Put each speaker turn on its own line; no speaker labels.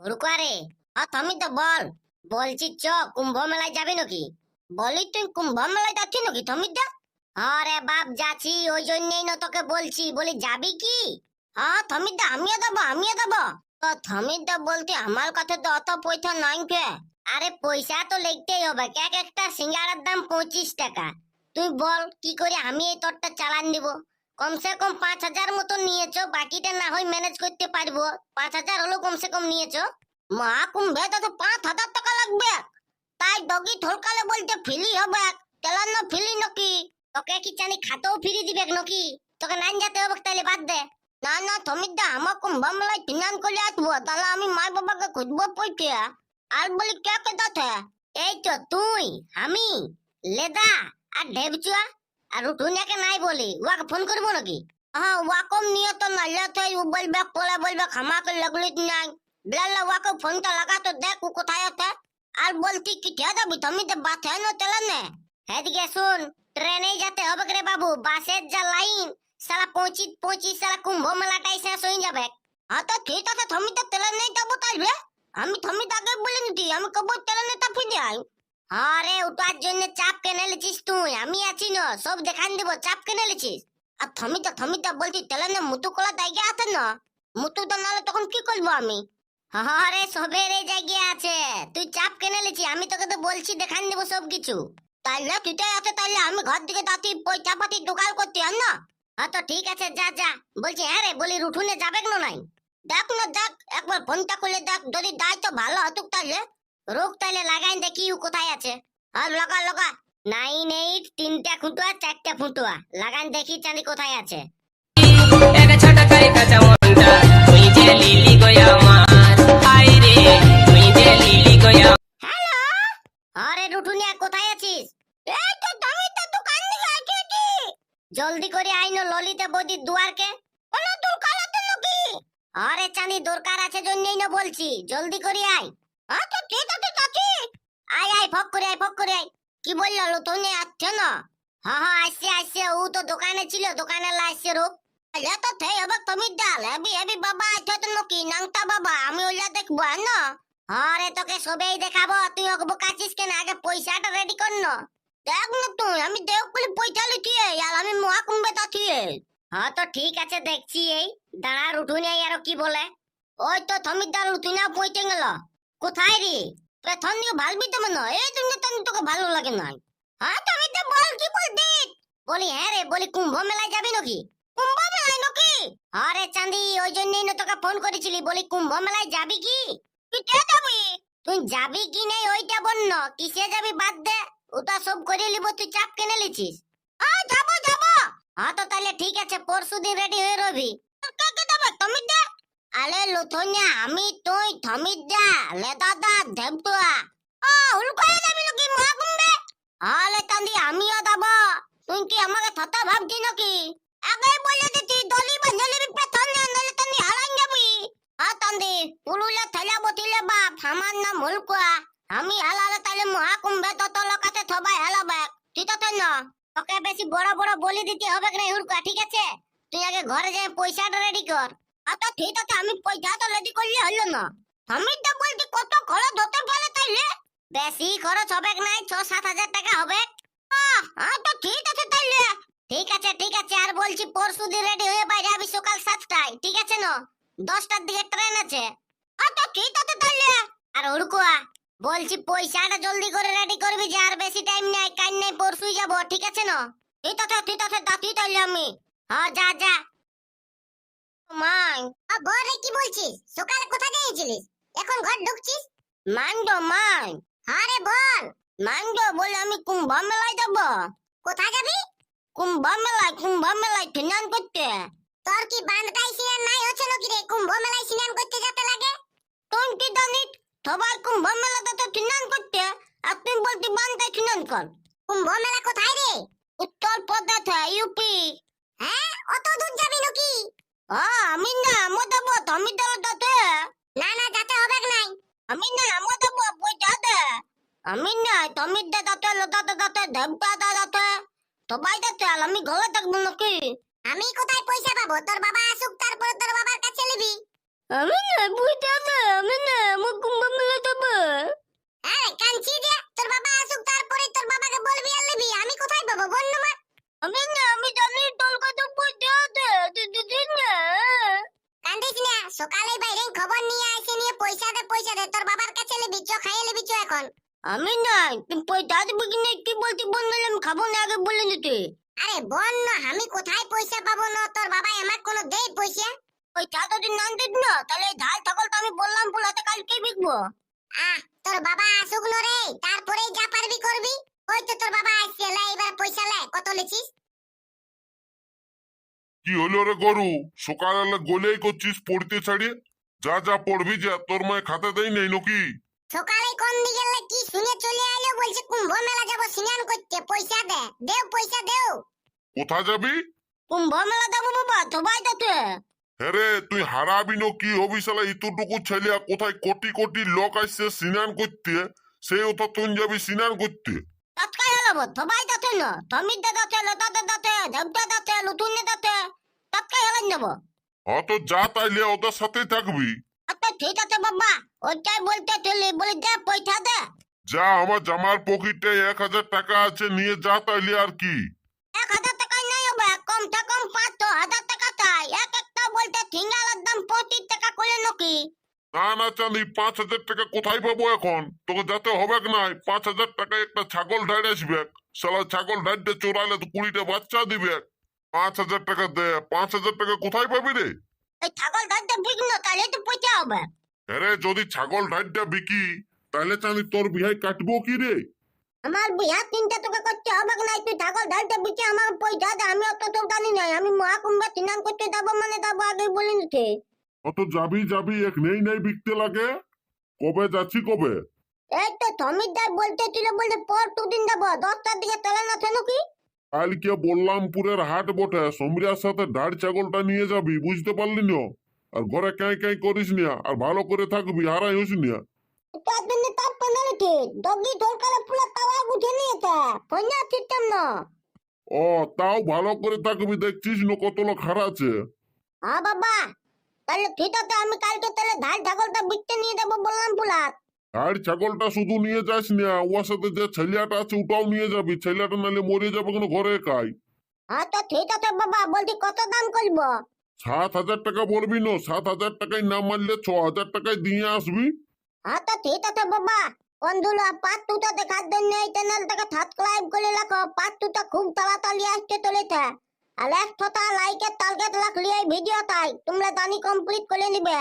রুকারে আ তুমি তো বল। বলছি, চ কুম্ভ মেলায় যাবি নাকি? বলি তুই কুম্ভ মেলায় যাচ্ছি নাকি তুমি দা আরে বাপ, যাচ্ছি, ওই জন্যই না তোকে বলছি। বলি, যাবি কি? হ্যাঁ থমির দা আমিও দেবো আমিও দেবো তো থমির দা বলতে আমার কাছে তো অত পয়সা নাই কে। আরে পয়সা তো লিখতেই হবে, এক একটা সিঙ্গারার দাম পঁচিশ টাকা। তুই বল, কি করে আমি এই তোরটা চালান দিব? কমসে কম পাঁচ হাজার মতো নিয়েছো, বাকিটা না হয় ম্যানেজ করতে পারব। পাঁচ হাজার হলো কমসে কম নিয়েছো। মহাকুম্ভে তো তো পাঁচ হাজার টাকা লাগবে। তাই ডগি ঠলকালে বলতে ফিলি হবে। তেলান্ন ফিলি নাকি? তোকে কি জানি খাতেও ফিরি দিবে নাকি? তোকে নাইন যেতে হবে তাহলে বাদ দে। না না থমির দা আমার কুম্ভ মেলায় ফিনান করে আসব, তাহলে আমি মা বাবাকে খুঁজবো পয়সা আর বলি কে কে দাতে? এই তো তুই, আমি, লেদা আর ঢেবচুয়া। আর উঠুনিয়াকে নাই বলি, ওয়াকে ফোন করব নাকি? হ্যাঁ ওয়াকম নিয়ে তো নাইলে তো ও বলবে পরে বলবে, খামাকে লাগলি নাই। বেলা ওয়াকে ফোনটা লাগা তো দেখ কোথায় আছে। আর বলতি কি ঠে যাবি তুমি তো বাসে না তেলেন নে। এদিকে শুন ট্রেনে যেতে হবে রে বাবু বাসের যা লাইন সালা পঁচিশ পঁচিশ সালা কুম্ভ মেলাটাই শেষ হয়ে যাবে। হ্যাঁ তো ঠিক আছে, তুমি তো তেলেন নেই যাব তাইলে। আমি, তুমি তো আগে বলে নিতি আমি কব তেলেন নেই তা ফিরে আই। আরে ওটার জন্য চাপ কেনে লিছিস তুই? আমি আছি না, সব দেখান দিব, চাপ কেনে লিছিস আর থমিতা থমিতা বলছি, তেলে না মুতু কলা জায়গা আছে না? মুতু তো নালে তখন কি করব আমি? আরে সবের এই জায়গা আছে। তুই চাপ কেনে লিছি আমি তোকে তো বলছি, দেখান দিব সব কিছু। তাইলে তুইটাই আছে, তাইলে আমি ঘর দিকে তাতি পয়সা পাতি দোকান করতে আর না? হ্যাঁ তো, ঠিক আছে, যা যা। বলছি হ্যাঁ রে, বলি, রুঠুনে যাবে না নাই? দেখ না, দেখ, একবার ফোনটা করলে দেখ, যদি দেয় তো ভালো হতুক তাইলে। রোগ তাইলে লাগাই দেখি কোথায় আছে। আর লগা লগা নাইন এইট তিনটা খুঁটুয়া চারটা ফুটুয়া লাগান দেখি চাঁদি কোথায় আছে। কোথায় আছিস? এই তো তো দোকান আইছি জলদি করে আইনো ললিতা বৌদির দুয়ারকে। ওনা তোর কালাতে নাকি আরে চাঁদি দরকার আছে জন্যই না বলছি। জলদি করে আয়। আচ্ছা ঠিক আছে চাচি আয় আয় ফক করে কি বলল লুতুনে আসছে না? হ্যাঁ হ্যাঁ আসছে আসছে, ও তো দোকানে ছিল, দোকানে আসছে রূপ। তো থে হবে তুমি ডাল। হেবি হেবি বাবা, আছে তো বাবা, আমি ওইলা দেখব আর না? আরে তোকে সবেই দেখাবো, তুই ওকে বোকাচ্ছিস কেন? আগে পয়সাটা রেডি কর না। দেখ তুই, আমি দেখ বলে পয়সা লিখিয়ে আর আমি মহাকুম্ভে তাছিয়ে হ্যাঁ তো ঠিক আছে, দেখছি এই। দাঁড়া এই আরও কি বলে? ওই তো থমিদার উঠুন না পৌঁছে গেল। কোথায় রে? প্রথম দিকে ভালবি তো মনে হয়। এই তুমি তো তোকে ভালো লাগে না হ্যাঁ তুমি তো বল, কি বলবি বলি হ্যাঁ রে, বলি কুম্ভ মেলায় যাবি নাকি? কুম্ভ মেলায় নাকি আরে চাঁদি, ওই জন্যই না তোকে ফোন করেছিলি। বলি কুম্ভ মেলায় যাবি কি? তুই কে যাবি? তুই যাবি কি নেই ওইটা বল না। কিসে যাবি বাদ দে। ওটা সব করে লিব তুই চাপ কেনে লিছিস আ যাব যাব। হ্যাঁ তো তাহলে ঠিক আছে পরশু দিন রেডি হয়ে রবি। আলে লুথনিয়া আমি তুই থমির দা, লে দাদা দেবতুয়া ও উলকায় যাবি নাকি মহাকুম্বে? আলে কান্দি, আমিও যাব। তুই কি আমাকে থতা ভাবছি নাকি? আগে বলে দিতি দলি বান্ধলি প্রথম নলে তুমি হারান যাবি। আ তান্দি পুলুলে থেলা বতিলে বাপ আমার নাম হুলকুয়া আমি হালালে তাহলে মহাকুম্ভে তত লোকাতে সবাই হালাবে। ঠিক আছে না তোকে বেশি বড় বড় বলি দিতে হবে না হুলকুয়া ঠিক আছে? তুই আগে ঘরে যাই, পয়সাটা রেডি কর। আচ্ছা ঠিক আছে, আমি পয়সাটা রেডি করলে, হলো না। আমি তো বলছি, কত খরচ হতে পারে তাইলে? বেশি খরচ হবে নাই? ছ সাত হাজার টাকা হবে। হ্যাঁ তো ঠিক আছে তাইলে। ঠিক আছে ঠিক আছে, আর বলছি, পরশু দিন রেডি হয়ে বাইরে যাবি সকাল সাতটায়, ঠিক আছে না? দশটার দিকে ট্রেন আছে। আচ্ছা ঠিক আছে তাহলে আর উড়কুয়া বলছি, পয়সাটা জলদি করে রেডি করবি যে আর বেশি টাইম নেই, কাল নেই, পরশুই যাব, ঠিক আছে না? ঠিক আছে ঠিক আছে দাতি তাহলে আমি। হ্যাঁ যা যা। মাই ঘরে কি বলছিস? সকালে কোথায় গিয়েছিলিস? এখন ঘর ঢুকছিস? মান্ডো মাই আরে বল। মান্ডো বলে আমি কুম্ভ মেলায় যাব। কোথায় যাবি? কুম্ভ মেলায় কুম্ভ মেলায় স্নান করতে। তোর কি বান্ধটাই স্নান নাই? হচ্ছে নাকি রে কুম্ভ মেলায় স্নান করতে যেতে লাগে? তুই কি জানিস সবাই কুম্ভ মেলাতে তো স্নান করতে। আর তুই বলতি বান্ধটাই স্নান কর। কুম্ভ মেলা কোথায় রে? উত্তর প্রদেশে ইউপি। হ্যাঁ অত দূর যাবি নাকি? আমি না আমো দেব তুমি দেব তো তে না না যাতে হবে নাই? আমি না আমো দেব পয়সা দে। আমি না তুমি দে তাতে লতাতে তাতে দেবতা দা তাতে সবাই আর আমি ঘরে থাকব নাকি? আমি কোথায় পয়সা পাবো? তোর বাবা আসুক তারপরে তোর বাবার কাছে নিবি। আমি না দে আমি না
সকালে বাইরে খবর নিয়ে আইছে নিয়ে পয়সা দে পয়সা দে তোর বাবার কাছে লেবি চো খাইয়ে লেবি চো এখন।
আমি না তুমি পয়সা দেবো কি না কি বলতে বল না আমি খাব না আগে বলে দে আরে বোন না আমি কোথায় পয়সা পাবো না তোর বাবা আমার কোনো দেই পয়সা? ওই চা যদি না দিত না তাহলে ঝাল ছাগল তো আমি বললাম পোলাতে কালকে বিকবো। আহ তোর বাবা আসুক নরে রে তারপরেই যা পারবি করবি। ওই তো তোর বাবা আসছে লে এবার পয়সা লে কত লেছিস?
কি হলো রে গরু? সকালে গোলেই করছিস পড়তে ছাড়িয়ে? যা যা পড়বি যা। তোর মায় খাতে দেই নেই নাকি?
সকালে কোন দিকে গেলে কি শুনে চলে আইলো বলছে কুম্ভ মেলা যাব স্নান করতে। পয়সা দে দেও পয়সা দেও।
কোথা যাবি?
কুম্ভ মেলা যাব বাবা সবাই
তুই হারাবি না কি হবি শালা? ইতুটুকু ছেলে কোথায় কোটি কোটি লোক আসছে স্নান করতে? সেই ওটা তুই যাবি স্নান করতে।
না তমির দে যাতে লতাতে যাতে দেবটা যাতে লুতুনে যাতে তৎকাই হলো নেব
অত যা তাইলে ওদের সাথেই থাকবি।
আচ্ছা ঠিক আছে বাবা ওইটাই বলতে চলি বলি দে পয়সা দে।
যা আমার জামার পকেটে এক হাজার টাকা আছে নিয়ে যা তাইলে আর কি।
এক হাজার টাকায় নাই হবে কম থেকে কম পাঁচ ছ হাজার টাকা চাই। এক একটা বলতে ঠিঙ্গালার দাম পঁচিশ টাকা করে নাকি?
না না চাঁদি পাঁচ হাজার টাকা কোথায় পাবো এখন? তোকে যাতে হবে নাই পাঁচ হাজার টাকায় একটা ছাগল ঢাইড় আসবে। শালা ছাগল ঢাইড়ে চোরাইলে তো কুড়িটা বাচ্চা দিবে। পাঁচ হাজার টাকা দে। পাঁচ হাজার টাকা কোথায় পাবি রে?
এই ছাগল ধরতে বিঘ্ন তাহলে তো পয়সা হবে।
আরে যদি ছাগল ঢাইড়টা বিকি তাহলে চাঁদি তোর বিহাই কাটবো কি রে?
আমার বিহার তিনটা তোকে করতে হবে না? তুই ছাগল ধরতে বিকি আমার পয়সা দে আমি অত তো জানি নাই আমি মহাকুম্ভে স্নান করতে যাব মানে যাব আগে বলে নিতে।
অত যাবি যাবি এক নেই নেই বিকতে লাগে। কবে যাচ্ছি কবে?
এই তো দাই বলতে ছিল বলতে পর দুদিন যাব দশটার দিকে চলে না কেন কি?
কালকে বললামপুরের হাট বটে। সমরিয়ার সাথে ডাড় ছাগলটা নিয়ে যাবি বুঝতে পারলি না? আর ঘরে কাই কাই করিস না? আর ভালো করে থাকবি হারাই হইস না?
তার জন্য তার পেনালে ঠিক ডগি দরকারে পুরো তাওয়া উঠে নিয়েছে। ফোনে সিস্টেম না।
ও তাও ভালো করে থাকবি দেখছিস না কত লোক হারাচ্ছে?
হ্যাঁ বাবা তাহলে ঠিক আছে আমি কালকে তাহলে ধান ছাগলটা বিকতে নিয়ে যাব বললাম পুলাত
ডাড় ছাগলটা শুধু নিয়ে যাস না ওর সাথে যে ছেলেটা আছে ওটাও নিয়ে যাবি ছেলেটা নাহলে মরে যাবে কোনো ঘরে একাই।
হ্যাঁ তো ঠিক আছে বাবা বলছি কত দাম করব?
সাত হাজার টাকা বলবি না সাত হাজার টাকায় না মারলে ছ হাজার টাকায় দিয়ে আসবি।
হ্যাঁ তো ঠিক আছে বাবা বন্ধুরা পাঁচ দুটো দেখার জন্য এই চ্যানেলটাকে সাবস্ক্রাইব করে রাখো পাঁচ দুটো খুব তাড়াতাড়ি আসতে চলেছে। আর থতা লাইকের টার্গেট লিয়ে ভিডিও তাই তোমরা দানি কমপ্লিট করে নিবে।